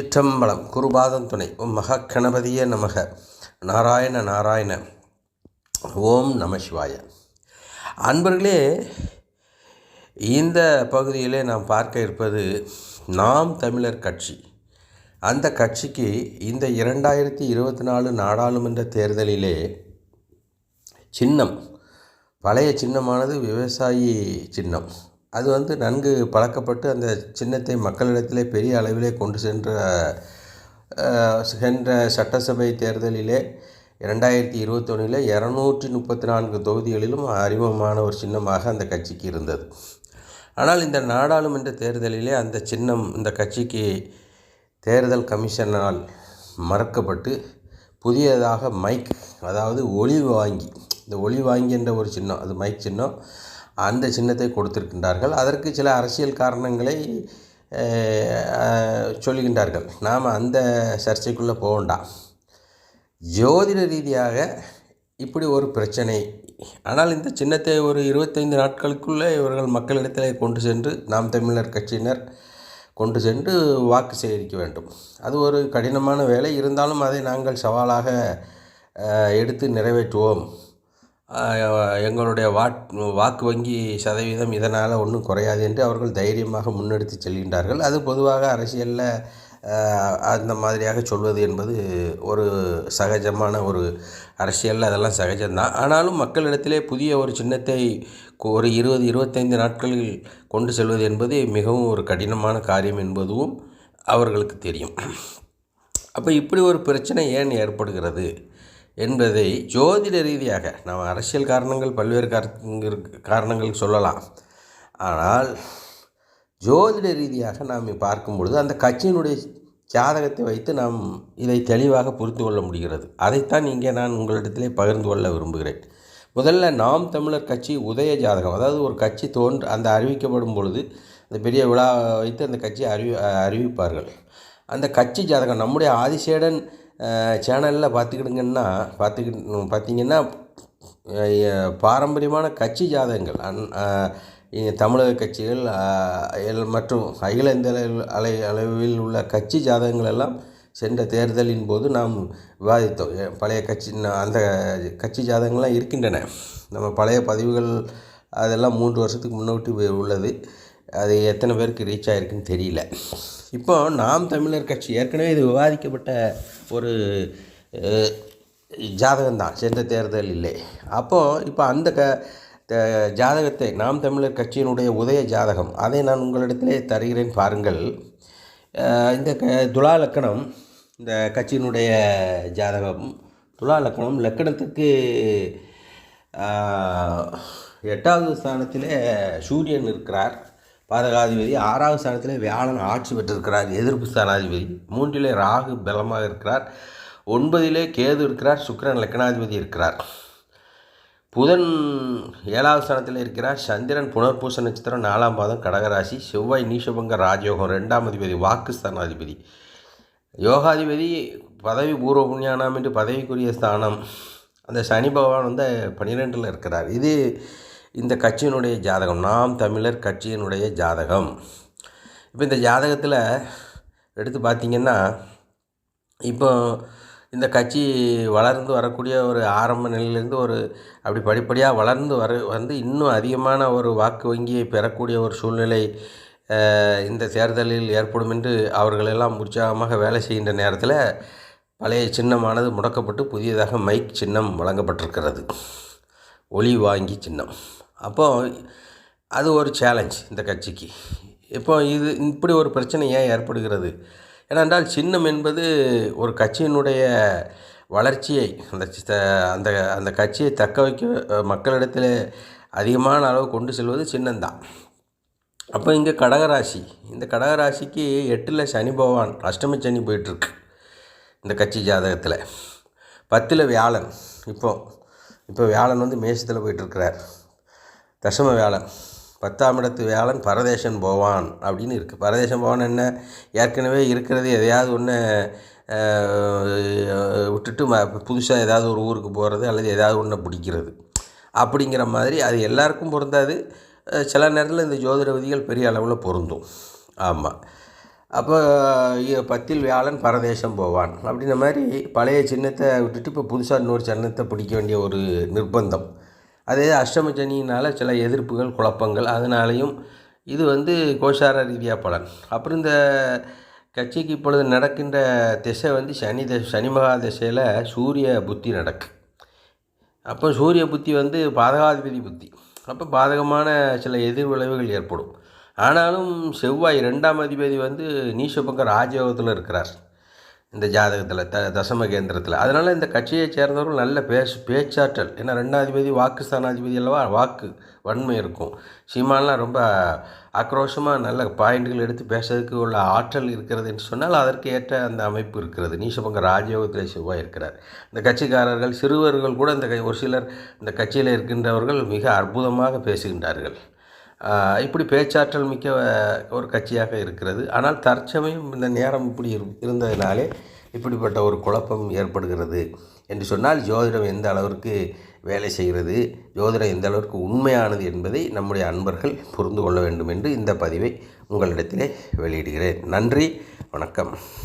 சிற்றம்பலம் குருபாதம் துணை. ஓம் மகக்கணபதியே நமக. நாராயண நாராயண. ஓம் நம சிவாய. அன்பர்களே இந்த பகுதியிலே நாம் பார்க்க இருப்பது நாம் தமிழர் கட்சி. அந்த கட்சிக்கு இந்த இரண்டாயிரத்தி இருபத்தி நாலு நாடாளுமன்ற தேர்தலிலே சின்னம் பழைய சின்னமானது விவசாயி சின்னம். அது வந்து நன்கு பழக்கப்பட்டு அந்த சின்னத்தை மக்களிடத்திலே பெரிய அளவிலே கொண்டு சென்ற சென்ற சட்டசபை தேர்தலிலே இரண்டாயிரத்தி இருபத்தொன்னில் இரநூற்றி முப்பத்தி நான்கு தொகுதிகளிலும் அறிமுகமான ஒரு சின்னமாக அந்த கட்சிக்கு இருந்தது. ஆனால் இந்த நாடாளுமன்ற தேர்தலிலே அந்த சின்னம் இந்த கட்சிக்கு தேர்தல் கமிஷனால் மறக்கப்பட்டு புதியதாக மைக் அதாவது ஒளி வாங்கி இந்த ஒளி வாங்கி என்ற ஒரு சின்னம் அது மைக் சின்னம் அந்த சின்னத்தை கொடுத்திருக்கின்றார்கள். அதற்கு சில அரசியல் காரணங்களை சொல்கின்றார்கள். சொல்லுகின்றார்கள் நாம் அந்த சர்ச்சைக்குள்ளே போக வேண்டாம். ஜோதிட ரீதியாக இப்படி ஒரு பிரச்சனை. ஆனால் இந்த சின்னத்தை ஒரு இருபத்தைந்து நாட்களுக்குள்ளே இவர்கள் மக்களிடத்தில் கொண்டு சென்று நாம் தமிழர் கட்சியினர் கொண்டு சென்று வாக்கு சேகரிக்க வேண்டும். அது ஒரு கடினமான வேலை. இருந்தாலும் அதை நாங்கள் சவாலாக எடுத்து நிறைவேற்றுவோம். எங்களுடைய வாட் வாக்கு வங்கி சதவீதம் இதனால் ஒன்றும் குறையாது என்று அவர்கள் தைரியமாக முன்னெடுத்து செல்கின்றார்கள். அது பொதுவாக அரசியலில் அந்த மாதிரியாக சொல்வது என்பது ஒரு சகஜமான ஒரு அரசியலில் அதெல்லாம் சகஜம்தான் ஆனாலும் மக்களிடத்திலே புதிய ஒரு சின்னத்தை ஒரு இருபது இருபத்தைந்து நாட்களில் கொண்டு செல்வது என்பது மிகவும் ஒரு கடினமான காரியம் என்பதும் அவர்களுக்கு தெரியும். அப்போ இப்படி ஒரு பிரச்சனை ஏன் ஏற்படுகிறது? என்பதை ஜோதிட ரீதியாக நாம் அரசியல் காரணங்கள் பல்வேறு காரணங்கள் சொல்லலாம். ஆனால் ஜோதிட ரீதியாக நாம் பார்க்கும் பொழுது அந்த கட்சியினுடைய ஜாதகத்தை வைத்து நாம் இதை தெளிவாக புரிந்து கொள்ள முடிகிறது. அதைத்தான் இங்கே நான் உங்களிடத்திலே பகிர்ந்து கொள்ள விரும்புகிறேன். முதல்ல நாம் தமிழர் கட்சி உதய ஜாதகம் அதாவது ஒரு கட்சி தோன்று அந்த அறிவிக்கப்படும் பொழுது அந்த பெரிய விழா வைத்து அந்த கட்சியை அறிவி அறிவிப்பார்கள். அந்த கட்சி ஜாதகம் நம்முடைய ஆதிசேடன் சேனலில் பார்த்துக்கிடுங்கன்னா பார்த்துக்கிட்டு பார்த்தீங்கன்னா பாரம்பரியமான கட்சி ஜாதகங்கள். அந் தமிழக கட்சிகள் எல்- மற்றும் அகில இந்திய அளவில் அலை அளவில் உள்ள கட்சி ஜாதகங்கள் எல்லாம் சென்ற தேர்தலின் போது நாம் விவாதித்தோம். பழைய கட்சி அந்த கட்சி ஜாதகங்கள்லாம் இருக்கின்றன. நம்ம பழைய பதிவுகள் அதெல்லாம் மூன்று வருஷத்துக்கு முன்னோட்டி உள்ளது. அது எத்தனை பேருக்கு ரீச் ஆகிருக்குன்னு தெரியல. இப்போ நாம் தமிழர் கட்சி ஏற்கனவே இது விவாதிக்கப்பட்ட ஒரு ஜாதகம் ஜாதகம்தான் சென்ற தேர்தல் இல்லை. அப்போது இப்போ அந்த க ஜாதகத்தை நாம் தமிழர் கட்சியினுடைய உதய ஜாதகம் அதை நான் உங்களிடத்திலே தருகிறேன் பாருங்கள். இந்த க துலா லக்கணம் இந்த கட்சியினுடைய ஜாதகம் துலா லக்கணம் லக்கணத்துக்கு எட்டாவது ஸ்தானத்தில் சூரியன் இருக்கிறார். பாதகாதிபதி ஆறாவது ஸ்தானத்தில் வியாழன் ஆட்சி பெற்றிருக்கிறார் எதிர்ப்பு ஸ்தானாதிபதி. மூன்றிலே ராகு பலமாக இருக்கிறார். ஒன்பதிலே கேது இருக்கிறார் சுக்கிரன் லக்னாதிபதி இருக்கிறார். புதன் ஏழாவது ஸ்தானத்தில் இருக்கிறார். சந்திரன் புனர்பூச நட்சத்திரம் நாலாம் பாதம் கடகராசி. செவ்வாய் நீஷபங்க ராஜயோகம் ரெண்டாம் அதிபதி வாக்கு ஸ்தானாதிபதி. யோகாதிபதி பதவி பூர்வ புண்ணியானாம் என்று பதவிக்குரிய ஸ்தானம். அந்த சனி பகவான் வந்து பன்னிரெண்டில் இருக்கிறார். இது இந்த கட்சியினுடைய ஜாதகம் நாம் தமிழர் கட்சியினுடைய ஜாதகம். இப்போ இந்த ஜாதகத்தில் எடுத்து பார்த்தீங்கன்னா இப்போ இந்த கட்சி வளர்ந்து வரக்கூடிய ஒரு ஆரம்ப நிலையிலேருந்து ஒரு அப்படி படிப்படியாக வளர்ந்து வர வந்து இன்னும் அதிகமான ஒரு வாக்கு வங்கியை பெறக்கூடிய ஒரு சூழ்நிலை இந்த தேர்தலில் ஏற்படும் என்று அவர்களெல்லாம் உற்சாகமாக வேலை செய்கின்ற நேரத்தில் பழைய சின்னமானது முடக்கப்பட்டு புதியதாக மைக் சின்னம் வழங்கப்பட்டிருக்கிறது. ஒளி வாங்கி சின்னம் அப்போ அது ஒரு சேலஞ்ச் இந்த கட்சிக்கு. இப்போ இது இப்படி ஒரு பிரச்சனை ஏன் ஏற்படுகிறது? ஏனென்றால் சின்னம் என்பது ஒரு கட்சியினுடைய வளர்ச்சியை அந்த சி- அந்த அந்த கட்சியை தக்க வைக்க மக்களிடத்தில் அதிகமான அளவு கொண்டு செல்வது சின்னம்தான். அப்போ இங்கே கடகராசி இந்த கடகராசிக்கு எட்டில் சனி பகவான் அஷ்டமி சனி போயிட்டுருக்கு. இந்த கட்சி ஜாதகத்தில். பத்தில் வியாழன் இப்போது இப்போ வியாழன் வந்து மேஷத்தில் போயிட்டுருக்கிறார். தசம வியாழன். பத்தாம் இடத்து வியாழன் பரதேசன் போவான் அப்படின்னு இருக்குது பரதேசன் போவான் என்ன? ஏற்கனவே இருக்கிறது எதையாவது ஒன்று விட்டுட்டு ம புதுசாக ஏதாவது ஒரு ஊருக்கு போகிறது அல்லது ஏதாவது ஒன்று பிடிக்கிறது. அப்படிங்கிற மாதிரி அது எல்லாருக்கும் பொருந்தாது. சில நேரத்தில் இந்த ஜோதிட விதிகள் பெரிய அளவில் பொருந்தும். ஆமாம் அப்போ பத்தில் வியாழன் பரதேசம் போவான். அப்படின்ற மாதிரி பழைய சின்னத்தை விட்டுட்டு இப்போ புதுசாக இன்னொரு சின்னத்தை பிடிக்க வேண்டிய ஒரு நிர்பந்தம். அதே அஷ்டம சனியினால் சில எதிர்ப்புகள் குழப்பங்கள் அதனாலையும் இது வந்து கோஷார ரீதியாக பலன். அப்புறம் இந்த கட்சிக்கு இப்பொழுது நடக்கின்ற திசை வந்து சனி திசை சனி மகா திசையில் சூரிய புத்தி நடக்கு. அப்போ சூரிய புத்தி வந்து பாதகாதிபதி புத்தி. அப்போ பாதகமான சில எதிர்விளைவுகள் ஏற்படும். ஆனாலும் செவ்வாய் ரெண்டாம் அதிபதி வந்து நீசபங்க ராஜயோகத்தில் இருக்கிறார். இந்த ஜாதகத்தில் த தசம கேந்திரத்தில். அதனால் இந்த கட்சியை சேர்ந்தவர்கள் நல்ல பேசு பேச்சாற்றல். ஏன்னா ரெண்டாதிபதி வாக்கு ஸ்தானாதிபதி அல்லவா? வாக்கு வன்மை இருக்கும். சீமான்லாம் ரொம்ப ஆக்ரோஷமாக நல்ல பாயிண்ட்கள் எடுத்து பேசுறதுக்கு உள்ள ஆற்றல் இருக்கிறது என்று சொன்னால் அதற்கு ஏற்ற அந்த அமைப்பு இருக்கிறது. நீசபங்க ராஜயோகத்தில் செவ்வாய் இருக்கிறார். இந்த கட்சிக்காரர்கள் சிறுவர்கள் கூட இந்த க- ஒரு சிலர் இந்த கட்சியில் இருக்கின்றவர்கள் மிக அற்புதமாக பேசுகின்றார்கள். இப்படி பேச்சாற்றல் மிக்க ஒரு கட்சியாக இருக்கிறது. ஆனால் தற்சமயம் இந்த நேரம் இப்படி இருந்ததினாலே இப்படிப்பட்ட ஒரு குழப்பம் ஏற்படுகிறது என்று சொன்னால் ஜோதிடம் எந்த அளவிற்கு வேலை செய்கிறது ஜோதிடம் எந்த அளவிற்கு உண்மையானது என்பதை நம்முடைய அன்பர்கள் புரிந்து கொள்ள வேண்டும் என்று இந்த பதிவை உங்களிடத்திலே வெளியிடுகிறேன். நன்றி வணக்கம்.